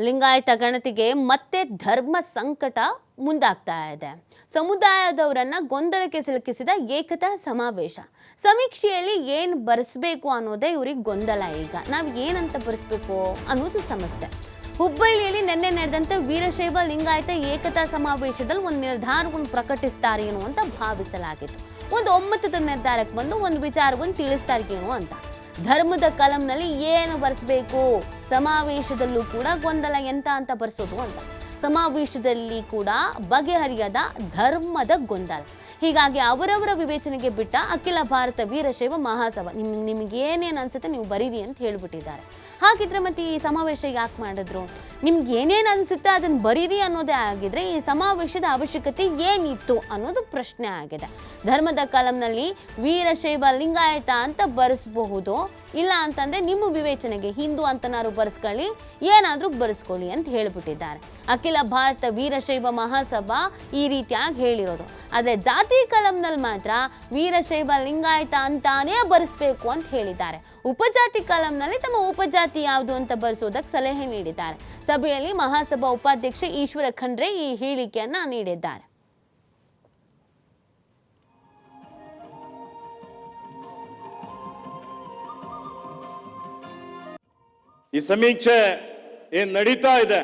ಲಿಂಗಾಯತ ಗಣತಿಗೆ ಮತ್ತೆ ಧರ್ಮ ಸಂಕಟ ಮುಂದಾಗ್ತಾ ಇದೆ. ಸಮುದಾಯದವರನ್ನ ಗೊಂದಲಕ್ಕೆ ಸಿಲುಕಿಸಿದ ಏಕತಾ ಸಮಾವೇಶ. ಸಮೀಕ್ಷೆಯಲ್ಲಿ ಏನು ಬರೆಸ್ಬೇಕು ಅನ್ನೋದೇ ಇವ್ರಿಗೆ ಗೊಂದಲ ಈಗ. ನಾವು ಏನಂತ ಬರೆಸ್ಬೇಕು ಅನ್ನೋದು ಸಮಸ್ಯೆ. ಹುಬ್ಬಳ್ಳಿಯಲ್ಲಿ ನಿನ್ನೆ ನಡೆದಂತೆ ವೀರಶೈವ ಲಿಂಗಾಯತ ಏಕತಾ ಸಮಾವೇಶದಲ್ಲಿ ಒಂದು ನಿರ್ಧಾರವನ್ನು ಪ್ರಕಟಿಸ್ತಾರೇನು ಅಂತ ಭಾವಿಸಲಾಗಿತ್ತು. ಒಂದು ಒಮ್ಮತದ ನಿರ್ಧಾರಕ್ಕೆ ಬಂದು ಒಂದು ವಿಚಾರವನ್ನು ತಿಳಿಸ್ತಾರೇನು ಅಂತ. ಧರ್ಮದ ಕಲಂನಲ್ಲಿ ಏನು ಬರೆಸ್ಬೇಕು? ಸಮಾವೇಶದಲ್ಲೂ ಕೂಡ ಗೊಂದಲ ಎಂತ ಅಂತ ಬರ್ಸೋದು ಅಂತ ಸಮಾವೇಶದಲ್ಲಿ ಕೂಡ ಬಗೆಹರಿಯದ ಧರ್ಮದ ಗೊಂದಲ. ಹೀಗಾಗಿ ಅವರವರ ವಿವೇಚನೆಗೆ ಬಿಟ್ಟ ಅಖಿಲ ಭಾರತ ವೀರಶೈವ ಮಹಾಸಭಾ. ನಿಮ್, ನಿಮ್ಗೆ ಏನೇನು ಅನ್ಸುತ್ತೆ ನೀವು ಬರೀರಿ ಅಂತ ಹೇಳ್ಬಿಟ್ಟಿದ್ದಾರೆ. ಹಾಗಿದ್ರೆ ಮತ್ತೆ ಈ ಸಮಾವೇಶ ಯಾಕೆ ಮಾಡಿದ್ರು? ನಿಮ್ಗೆ ಏನೇನು ಅನ್ಸುತ್ತೆ ಅದನ್ನ ಬರೀರಿ ಅನ್ನೋದೇ ಆಗಿದ್ರೆ ಈ ಸಮಾವೇಶದ ಅವಶ್ಯಕತೆ ಏನಿತ್ತು ಅನ್ನೋದು ಪ್ರಶ್ನೆ ಆಗಿದೆ. ಧರ್ಮದ ಕಲಂನಲ್ಲಿ ವೀರಶೈವ ಲಿಂಗಾಯತ ಅಂತ ಬರೆಸಬಹುದು. ಇಲ್ಲ ಅಂತಂದ್ರೆ ನಿಮ್ಮ ವಿವೇಚನೆಗೆ ಹಿಂದೂ ಅಂತನಾದ್ರು ಬರೆಸ್ಕೊಳ್ಳಿ, ಏನಾದರೂ ಬರೆಸ್ಕೊಳ್ಳಿ ಅಂತ ಹೇಳ್ಬಿಟ್ಟಿದ್ದಾರೆ. ಅಖಿಲ ಭಾರತ ವೀರಶೈವ ಮಹಾಸಭಾ ಈ ರೀತಿಯಾಗಿ ಹೇಳಿರೋದು. ಆದರೆ ಜಾತಿ ಕಲಂನಲ್ಲಿ ಮಾತ್ರ ವೀರಶೈವ ಲಿಂಗಾಯತ ಅಂತಾನೇ ಬರೆಸ್ಬೇಕು ಅಂತ ಹೇಳಿದ್ದಾರೆ. ಉಪಜಾತಿ ಕಲಂನಲ್ಲಿ ತಮ್ಮ ಉಪಜಾತಿ ಯಾವುದು ಅಂತ ಬರೆಸೋದಕ್ಕೆ ಸಲಹೆ ನೀಡಿದ್ದಾರೆ. ಸಭೆಯಲ್ಲಿ ಮಹಾಸಭಾ ಉಪಾಧ್ಯಕ್ಷ ಈಶ್ವರ ಖಂಡ್ರೆ ಈ ಹೇಳಿಕೆಯನ್ನು ನೀಡಿದ್ದಾರೆ. ಈ ಸಮೀಕ್ಷೆ ಏನ್ ನಡೀತಾ ಇದೆ,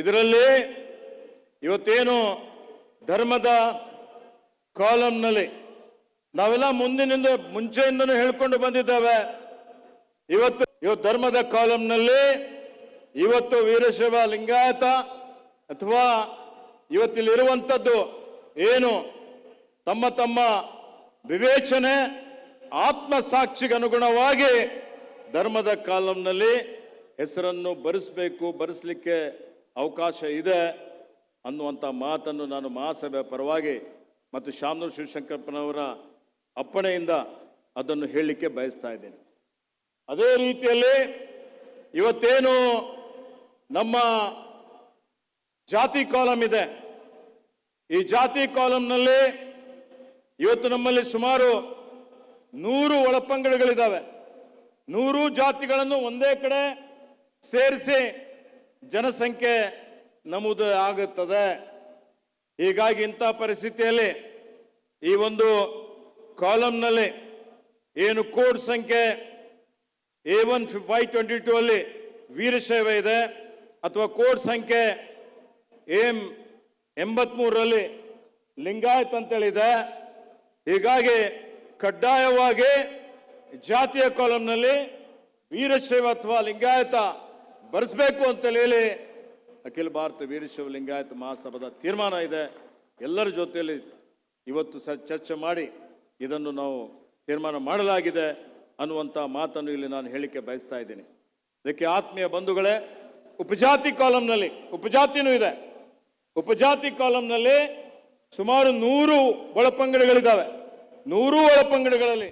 ಇದರಲ್ಲಿ ಇವತ್ತೇನು ಧರ್ಮದ ಕಾಲಂನಲ್ಲಿ ನಾವೆಲ್ಲ ಮುಂದಿನಿಂದ ಮುಂಚೆಯಿಂದನೂ ಹೇಳ್ಕೊಂಡು ಬಂದಿದ್ದೇವೆ. ಇವತ್ತು ಇವತ್ತು ಧರ್ಮದ ಕಾಲಂನಲ್ಲಿ ಇವತ್ತು ವೀರಶೈವ ಲಿಂಗಾಯತ ಅಥವಾ ಇವತ್ತಿಲ್ಲಿರುವಂಥದ್ದು ಏನು ತಮ್ಮ ತಮ್ಮ ವಿವೇಚನೆ ಆತ್ಮ ಸಾಕ್ಷಿಗೆ ಅನುಗುಣವಾಗಿ ಧರ್ಮದ ಕಾಲಂನಲ್ಲಿ ಹೆಸರನ್ನು ಬರೆಸಬೇಕು, ಬರೆಸಲಿಕ್ಕೆ ಅವಕಾಶ ಇದೆ ಅನ್ನುವಂಥ ಮಾತನ್ನು ನಾನು ಮಹಾಸಭೆ ಪರವಾಗಿ ಮತ್ತು ಶಾಮನೂರು ಶಿವಶಂಕರಪ್ಪನವರ ಅಪ್ಪಣೆಯಿಂದ ಅದನ್ನು ಹೇಳಲಿಕ್ಕೆ ಬಯಸ್ತಾ ಇದ್ದೇನೆ. ಅದೇ ರೀತಿಯಲ್ಲಿ ಇವತ್ತೇನು ನಮ್ಮ ಜಾತಿ ಕಾಲಂ ಇದೆ. ಈ ಜಾತಿ ಕಾಲಂನಲ್ಲಿ ಇವತ್ತು ನಮ್ಮಲ್ಲಿ ಸುಮಾರು ನೂರು ಒಳಪಂಗಡಗಳಿದ್ದಾವೆ. ನೂರು ಜಾತಿಗಳನ್ನು ಒಂದೇ ಕಡೆ ಸೇರಿಸಿ ಜನಸಂಖ್ಯೆ ನಮೂದು ಆಗುತ್ತದೆ. ಹೀಗಾಗಿ ಇಂಥ ಪರಿಸ್ಥಿತಿಯಲ್ಲಿ ಈ ಒಂದು ಕಾಲಂನಲ್ಲಿ ಏನು ಕೋಡ್ ಸಂಖ್ಯೆ A one five twenty two ಅಲ್ಲಿ ವೀರಶೈವ ಇದೆ, ಅಥವಾ ಕೋಡ್ ಸಂಖ್ಯೆ ಎಂ ಎಂಬತ್ಮೂರರಲ್ಲಿ ಲಿಂಗಾಯತ್ ಅಂತೇಳಿದೆ. ಹೀಗಾಗಿ ಕಡ್ಡಾಯವಾಗಿ ಜಾತಿಯ ಕಾಲಂನಲ್ಲಿ ವೀರಶೈವ ಅಥವಾ ಲಿಂಗಾಯತ ಬರೆಸಬೇಕು ಅಂತ ಹೇಳಿ ಅಖಿಲ ಭಾರತ ವೀರಶೈವ ಲಿಂಗಾಯತ ಮಹಾಸಭಾದ ತೀರ್ಮಾನ ಇದೆ. ಎಲ್ಲರ ಜೊತೆಯಲ್ಲಿ ಇವತ್ತು ಚರ್ಚೆ ಮಾಡಿ ಇದನ್ನು ನಾವು ತೀರ್ಮಾನ ಮಾಡಲಾಗಿದೆ ಅನ್ನುವಂಥ ಮಾತನ್ನು ಇಲ್ಲಿ ನಾನು ಹೇಳಿಕೆ ಬಯಸ್ತಾ ಇದ್ದೀನಿ. ಇದಕ್ಕೆ ಆತ್ಮೀಯ ಬಂಧುಗಳೇ, ಉಪಜಾತಿ ಕಾಲಂನಲ್ಲಿ, ಉಪಜಾತಿನೂ ಇದೆ. ಉಪಜಾತಿ ಕಾಲಂನಲ್ಲಿ ಸುಮಾರು ನೂರು ಒಳಪಂಗಡಗಳಿದ್ದಾವೆ. ನೂರು ಒಳಪಂಗಡಗಳಲ್ಲಿ